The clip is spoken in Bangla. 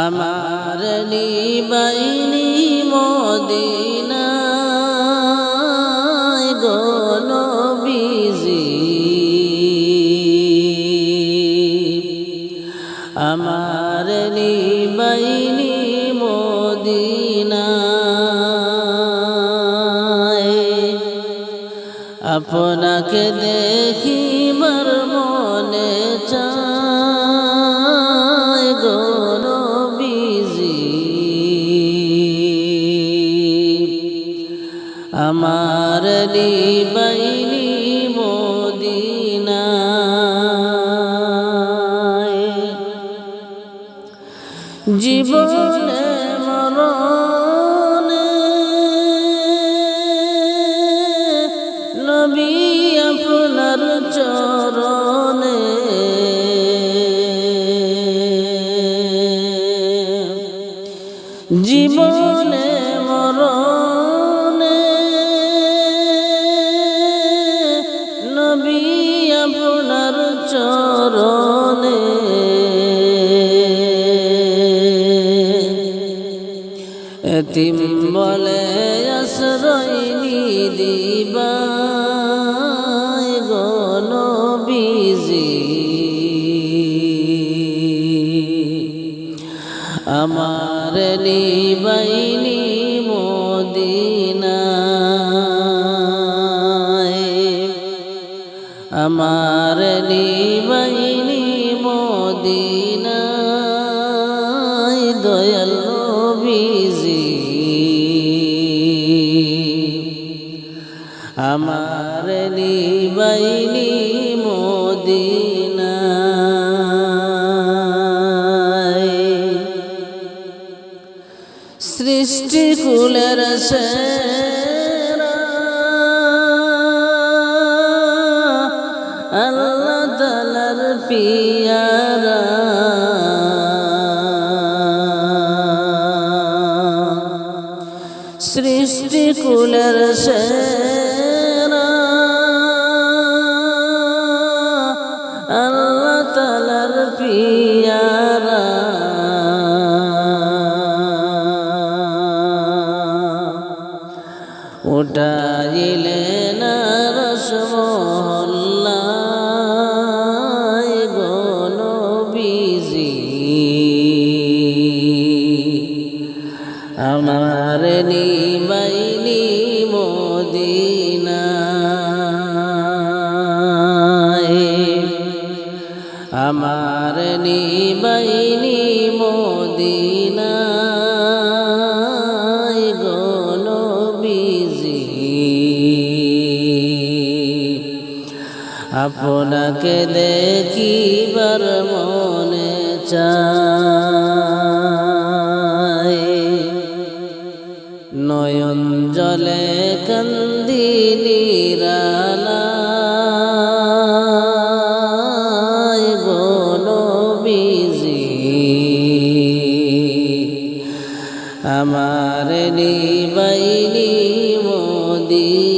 আমার নিবাইনি মদিনায় গনবিজি আমার নিবাইনি মদিনায়। আপনাকে দেখিবার আমার নিবাইনি মদিনায় জীবনে মরণে নবী আপনার চরণে। জীবনে নবী আপনার চরণে। এতিম বলে আশ্রয়নি দিবাই গনবিজি আমার নিবাইনি মদিনায় আমার নিবাইনি মদিনায় দয়াল নবীজি। আমার নিবাইনি মদিনায় সৃষ্টি কুলের সেরা পিয়ারা সৃষ্টি কুলের সেরা। আল্লাহ তালার পিয়ারা। উঠাইলে না রসমহল্লায় আমার নিবাইনি মদিনায় আমার নিবাইনি মদিনায় গনবিজি আপনাকে দেখিবার মনে চায় আমার নিবাইনি মদিনা